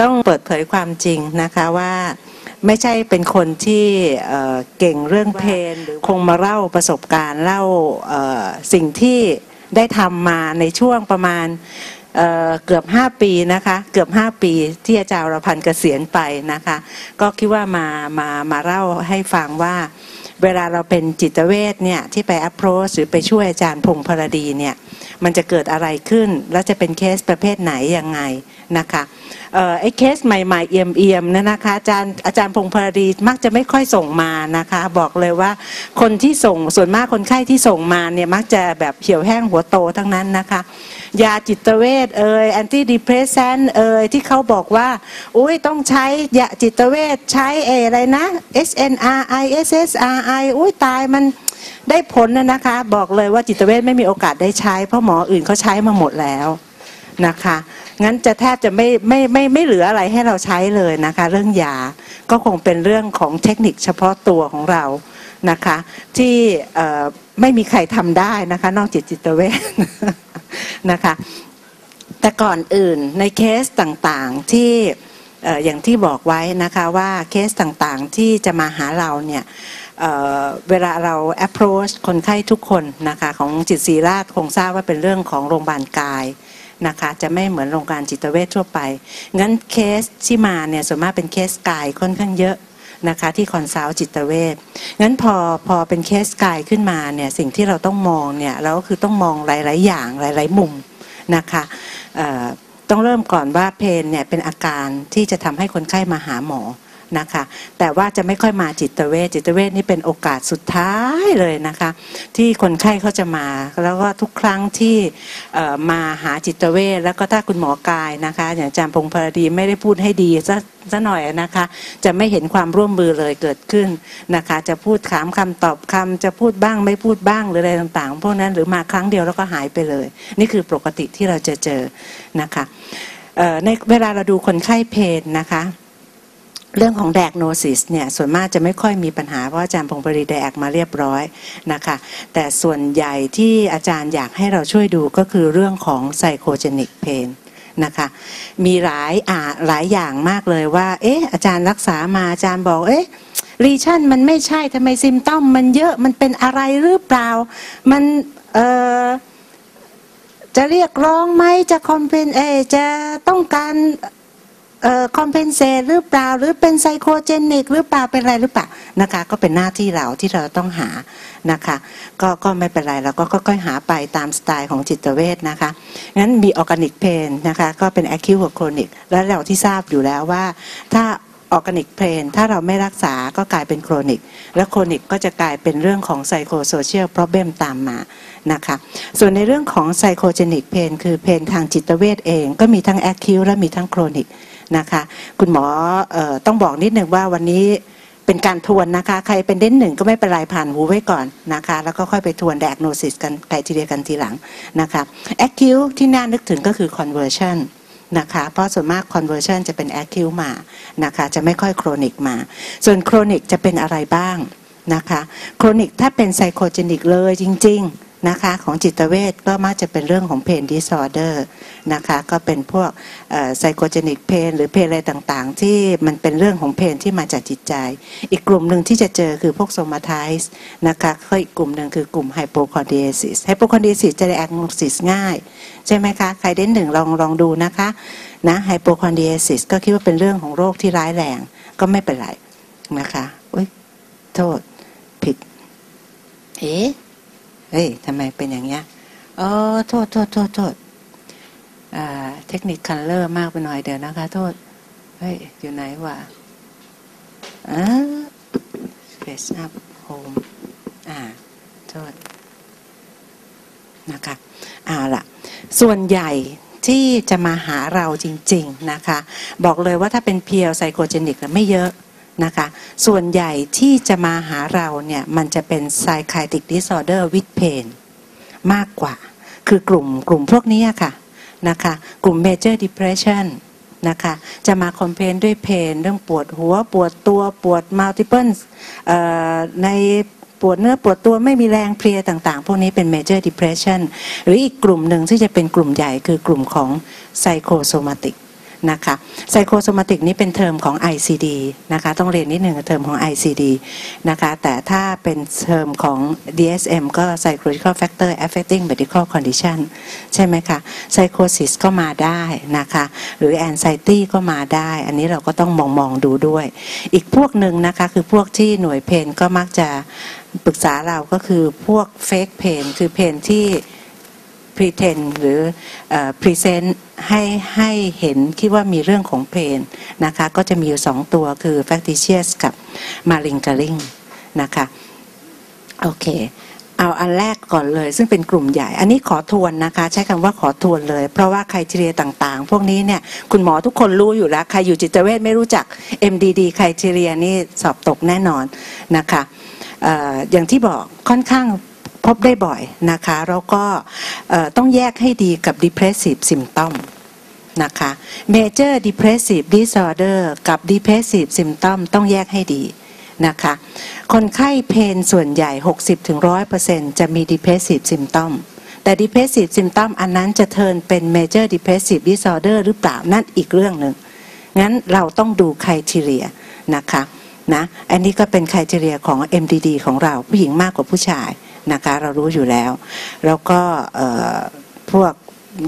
ต้องเปิดเผยความจริงนะคะว่าไม่ใช่เป็นคนที่เอ่อเก่งเรื่องเพลงหรือคงมาเล่าประสบการณ์เล่าเอ่อสิ่งที่ได้ทำมาในช่วงประมาณเอ่อเกือบ 5 ปีนะคะ เกือบ 5 ปีที่อาจารย์วรพันธ์เกษียณไปนะคะ ก็คิดว่ามามามาเล่าให้ฟังว่า เวลาเราเป็นจิตเวชเนี่ยที่ไป approach หรือไปช่วยอาจารย์พงษ์พรดีเนี่ยมันจะเกิดอะไรขึ้น แล้วจะเป็นเคสประเภทไหนยังไง นะคะเออไอ้เคสใหม่ๆเอี่ยมเอี่ยมๆเนี่ยนะคะอาจารย์อาจารย์พงษ์พรดีมักจะไม่ค่อยส่งมานะคะ บอกเลยว่าคนที่ส่งส่วนมากคนไข้ที่ส่งมาเนี่ยมักจะแบบเหี่ยวแห้งหัวโตทั้งนั้นนะคะ ยาจิตเวชเอ่ยแอนตี้ดิเพรสแซนเอ่ยที่เขาบอกว่าอุ้ยต้องใช้ยาจิตเวชใช้เออะไรนะ SNRI SSRI อุ้ยตายมันได้ผลนะนะคะ บอกเลยว่าจิตเวชไม่มีโอกาสได้ใช้ เพราะหมออื่นเขาใช้มาหมดแล้วนะคะ งั้นจะแทบจะไม่ไม่ไม่ไม่เหลืออะไรให้เราใช้เลยนะคะ เรื่องยาก็คงเป็นเรื่องของเทคนิคเฉพาะตัวของเรานะคะ ที่ไม่มีใครทำได้นะคะ นอกจากจิตเวชนะคะ แต่ก่อนอื่นในเคสต่างๆที่อย่างที่บอกไว้นะคะว่าเคสต่างๆที่จะมาหาเราเนี่ยเเวลาเรา approach คนไข้ทุกคนนะคะของจิตศีราชคงทราบว่าเป็นเรื่องของโรงพยาบาลกาย นะคะ จะไม่เหมือนโรงพยาบาลจิตเวชทั่วไป งั้นเคสที่มาเนี่ยส่วนมากเป็นเคสกายค่อนข้างเยอะนะคะที่คอนซัลท์จิตเวชงั้นพอพอเป็นเคสกายขึ้นมาเนี่ยสิ่งที่เราต้องมองเนี่ยเราก็คือต้องมองหลาย ๆ อย่างหลาย ๆ มุมนะคะต้องเริ่มก่อนว่าเพนเนี่ยเป็นอาการที่จะทำให้คนไข้มาหาหมอ นะคะ แต่ว่าจะไม่ค่อยมาจิตเวชจิตเวชนี่เป็นโอกาสสุดท้ายเลยนะคะ ที่คนไข้เขาจะมา แล้วก็ทุกครั้งที่มาหาจิตเวชแล้วก็ถ้าคุณหมอกายนะคะ อย่างอาจารย์พงษ์พรดีไม่ได้พูดให้ดีซะซะหน่อยนะคะ จะไม่เห็นความร่วมมือเลยเกิดขึ้นนะคะ จะพูดถามคำตอบคำจะพูดบ้างไม่พูดบ้างหรืออะไรต่างๆ พวกนั้นหรือมาครั้งเดียวแล้วก็หายไปเลย นี่คือปกติที่เราจะเจอนะคะในเวลาเราดูคนไข้เพนนะคะ เรื่องของ diagnosis เนี่ยส่วนมากจะไม่ค่อยมีปัญหาเพราะอาจารย์พงศ์ปรีแดกมาเรียบร้อยนะคะ แต่ส่วนใหญ่ที่อาจารย์อยากให้เราช่วยดูก็คือเรื่องของ psychogenic pain นะคะมีหลายอ่าหลายอย่างมากเลยว่า เอ๊ะอาจารย์รักษามาอาจารย์บอกเอ๊ะรีชั่นมันไม่ใช่ทำไมซิมต้อมมันเยอะมันเป็นอะไรหรือเปล่า มันเอ่อจะเรียกร้องไหมจะคอมเพนเออจะต้องการ เอ่อคอมเพนเซตหรือเปล่าหรือเป็นไซโคเจนิกหรือเปล่าเป็นอะไรหรือเปล่านะคะก็เป็นหน้าที่เราที่เราต้องหานะคะก็ก็ไม่เป็นไรเราก็ค่อยๆหาไปตามสไตล์ของจิตเวชนะคะงั้นมีออร์แกนิกเพนนะคะก็เป็น acute กับ chronic แล้วเราที่ทราบอยู่แล้วว่าถ้าออร์แกนิกเพนถ้าเราไม่รักษาก็กลายเป็นโครนิก และโครนิกก็จะกลายเป็นเรื่องของไซโคโซเชียล p ร o b l e m ตามมานะคะส่วนในเรื่องของไซโคเจนิกเพนคือเพนทางจิตเวชเอง ก็มีทั้ง acute และมีทั้งโครนิก นะคะ คุณหมออต้องบอกนิดนึงว่าวันนี้เป็นการทวนนะคะ ใครเป็นเด่นหนึ่งก็ไม่เป็นไรผ่านหูไว้ก่อนนะคะ แล้วก็ค่อยไปทวน diagnosis กันไ r ทีเดียกันทีหลังนะคะ acute ที่น่านึกถึงก็คือ conversion นะคะเพราะส่วนมาก conversion จะเป็น acute มานะคะจะไม่ค่อย chronic มา ส่วน chronic จะเป็นอะไรบ้างนะคะ chronic ถ้าเป็น psychogenic เลยจริง ๆ นะคะของจิตเวชก็มักจะเป็นเรื่องของ pain disorder นะคะก็เป็นพวก psychogenic pain หรือ pain อะไรต่างๆ ที่มันเป็นเรื่องของ pain ที่มาจากจิตใจ อีกกลุ่มหนึ่งที่จะเจอคือพวก somatize นะคะก็อีกกลุ่มหนึ่งคือกลุ่ม hypochondriasis hypochondriasis จะ diagnosis ง่าย ใช่ไหมคะ ใครเด่นหนึ่งลองลองดูนะคะนะ hypochondriasis ก็คิดว่าเป็นเรื่องของโรคที่ร้ายแรงก็ไม่เป็นไรนะคะอุ้ยโทษผิดเอ๊ะ เฮ้ยทำไมเป็นอย่างเงี้ยเออโทษโทษโทษโทษเทคนิคคันเลอร์มากไปหน่อยเดี๋ยวนะคะ โทษ เฮ้ย อยู่ไหนวะอ่า space up home อ่า โทษ นะคะอ่าล่ะ ส่วนใหญ่ที่จะมาหาเราจริง ๆ นะคะ บอกเลยว่าถ้าเป็นเพียวไซโคเจนิกไม่เยอะ นะคะ ส่วนใหญ่ที่จะมาหาเราเนี่ย มันจะเป็น psychiatric disorder with pain มากกว่า คือกลุ่มกลุ่มพวกนี้ค่ะนะคะ กลุ่ม major depression นะคะจะมาคอมเพนด้วยเพนเรื่องปวดหัวปวดตัวปวด multiple เอ่อในปวดเนื้อปวดตัวไม่มีแรงเพลียต่างๆ พวกนี้เป็น major depression หรืออีกกลุ่มหนึ่งที่จะเป็นกลุ่มใหญ่คือกลุ่มของ psychosomatic นะคะไซโคโซมาติกนี้เป็นเทอมของ ICD นะคะต้องเรียนนิดหนึ่งเทอมของ ICD นะคะแต่ถ้าเป็นเทอมของ DSM ก็ psychological factor affecting medical condition ใช่ไหมคะ psychosis ก็มาได้นะคะหรือ anxiety ก็มาได้ อันนี้เราก็ต้องมองมองดูด้วย อีกพวกหนึ่งนะคะคือพวกที่หน่วยเพนก็มักจะปรึกษาเราก็คือพวก fake pain คือเพนที่ pretend หรืออ present ให้ให้เห็นคิดว่ามีเรื่องของเพนนะคะก็จะมีอยู่สองตัวคือ factitious กับ malingering นะคะโอเคเอาอันแรกก่อนเลย ซึ่งเป็นกลุ่มใหญ่ อันนี้ขอทวนนะคะ ใช้คำว่าขอทวนเลย เพราะว่าใครทีเรียต่างๆ พวกนี้เนี่ยคุณหมอทุกคนรู้อยู่แล้ว ใครอยู่จิตเวชไม่รู้จัก MDD ใครทีเรียนี่สอบตกแน่นอนนะคะอออย่างที่บอกค่อนข้าง พบได้บ่อยนะคะ แล้วก็ต้องแยกให้ดีกับ depressive symptom นะคะ major depressive disorder กับ depressive symptom ต้องแยกให้ดีนะคะ คนไข้เพนส่วนใหญ่ 60-100%จะมี depressive symptom แต่ depressive symptom อันนั้นจะเทินเป็น major depressive disorder หรือเปล่านั่นอีกเรื่องหนึ่ง งั้นเราต้องดู criteria นะคะนะ อันนี้ก็เป็น criteria ของ MDD ของเราผู้หญิงมากกว่าผู้ชาย นะคะ เรารู้อยู่แล้ว แล้วก็พวก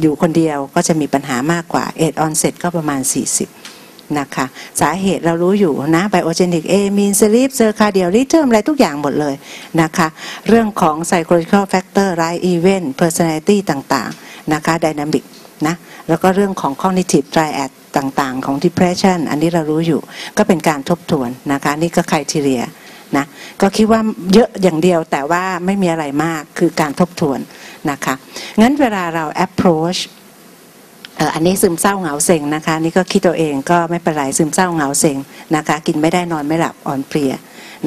อยู่คนเดียวก็จะมีปัญหามากกว่าเอดออนเซ็ตก็ประมาณ 40 นะคะ สาเหตุเรารู้อยู่นะไบโอเจนิกเอมีนสลีปเซอร์คาเดียริทึมอะไรทุกอย่างหมดเลยนะคะ เรื่องของ psychological factor right event personality ต่างๆ นะคะ dynamic นะแล้วก็เรื่องของ cognitive triad ต่างๆ ของ depression อันนี้เรารู้อยู่ก็เป็นการทบทวนนะคะ นี่ก็คุณทีเรีย นะก็คิดว่าเยอะอย่างเดียวแต่ว่าไม่มีอะไรมากคือการทบทวนนะคะงั้นเวลาเรา approach อันนี้ซึมเศร้าเหงาเซ็งนะคะนี่ก็คิดตัวเองก็ไม่เป็นไรซึมเศร้าเหงาเซ็งนะคะกินไม่ได้นอนไม่หลับอ่อนเพลีย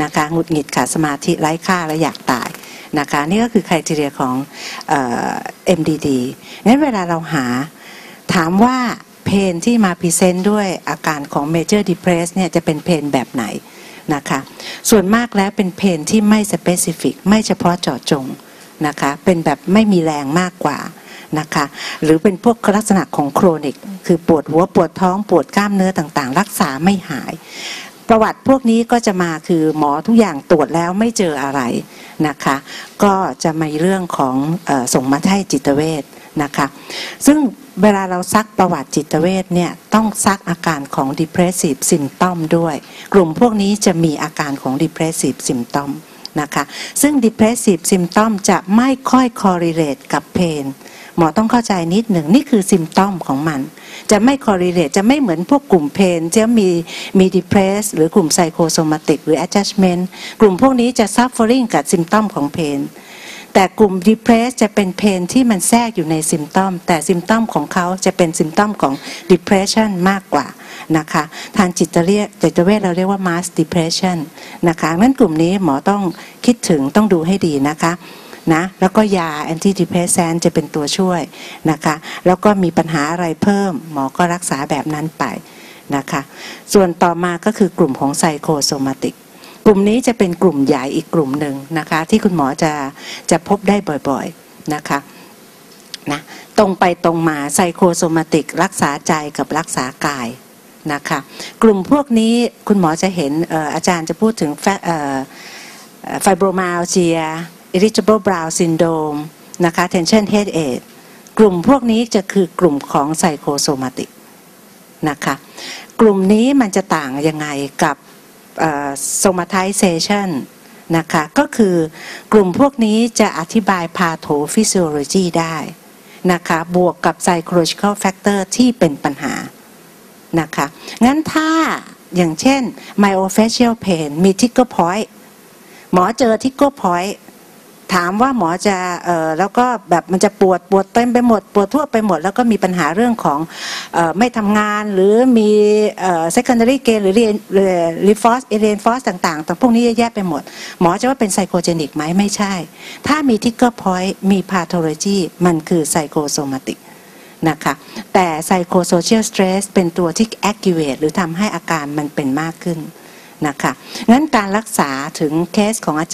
นะคะหงุดหงิดขาดสมาธิไร้ค่าและอยากตายนะคะนี่ก็คือคุณทีเรียของเอ่อ MDD งั้นเวลาเราหาถามว่าเพนที่มาพรีเซนต์ด้วยอาการของ Major Depress เนี่ยจะเป็นเพนแบบไหน นะคะส่วนมากแล้วเป็นเพนที่ไม่ specific ไม่เฉพาะเจาะจงนะคะเป็นแบบไม่มีแรงมากกว่านะคะหรือเป็นพวกลักษณะของโครนิก คือปวดหัวปวดท้องปวดกล้ามเนื้อต่างๆ รักษาไม่หาย ประวัติพวกนี้ก็จะมาคือหมอทุกอย่างตรวจแล้วไม่เจออะไรนะคะ ก็จะมีเรื่องของออส่งมาให้จิตเวช นะคะ ซึ่งเวลาเราซักประวัติจิตเวชเนี่ยต้องซักอาการของ depressive symptom ด้วย กลุ่มพวกนี้จะมีอาการของ depressive symptom นะคะซึ่ง depressive symptom จะไม่ค่อย correlate กับ pain หมอต้องเข้าใจนิดหนึ่งนี่คือ symptom ของมัน จะไม่ correlate จะไม่เหมือนพวกกลุ่ม pain จะมีมี depress หรือกลุ่ม psychosomatic หรือ attachment กลุ่มพวกนี้จะ suffering กับ symptom ของ pain แต่กลุ่ม depress จะเป็นเพนที่มันแทรกอยู่ในซิมตอม แต่ซิมตอมของเขาจะเป็นซิมตอมของ depression มากกว่านะคะทางจิตเรียจิตเวชเราเรียกว่า mass depression นะคะนั้นกลุ่มนี้หมอต้องคิดถึงต้องดูให้ดีนะคะนะแล้วก็ยา antidepressant จะเป็นตัวช่วยนะคะแล้วก็มีปัญหาอะไรเพิ่ม หมอก็รักษาแบบนั้นไปนะคะส่วนต่อมาก็คือกลุ่มของ psychosomatic ก กลุ่มนี้จะเป็นกลุ่มใหญ่อีกกลุ่มหนึ่งนะคะ ที่คุณหมอจะจะพบได้บ่อยๆนะคะนะตรงไปตรงมาไซโคโซมาติก รักษาใจกับรักษากายนะคะกลุ่มพวกนี้คุณหมอจะเห็นอออาจารย์จะพูดถึงไฟโบรมาลเจีย irritable bowel syndrome นะคะ tension headache กลุ่มพวกนี้จะคือกลุ่มของไซโคโซมาติกนะคะ กลุ่มนี้มันจะต่างยังไงกับ somatization นะคะก็คือกลุ่มพวกนี้จะอธิบาย pathophysiology ได้นะคะบวกกับ psychological factor ที่เป็นปัญหานะคะงั้นถ้าอย่างเช่น myofascial pain มี tickle point หมอเจอ tickle point ถามว่าหมอจะเอ่อแล้วก็แบบมันจะปวดปวดเต็มไปหมด ปวดทั่วไปหมด แล้วก็มีปัญหาเรื่องของเอ่อไม่ทำงานหรือมีเอ่อ secondary gain หรือ reinforce reinforce ต่างๆต่างพวกนี้แยะไปหมด หมอจะว่าเป็นไซโคเจนิกไหมไม่ใช่ ถ้ามี trigger point มี pathology มันคือไซโคโซมาติกนะคะแต่ psychosocial stress เป็นตัวที่ activate หรือทำให้อาการมันเป็นมากขึ้นนะคะงั้นการรักษาถึงเคสของอาจารย์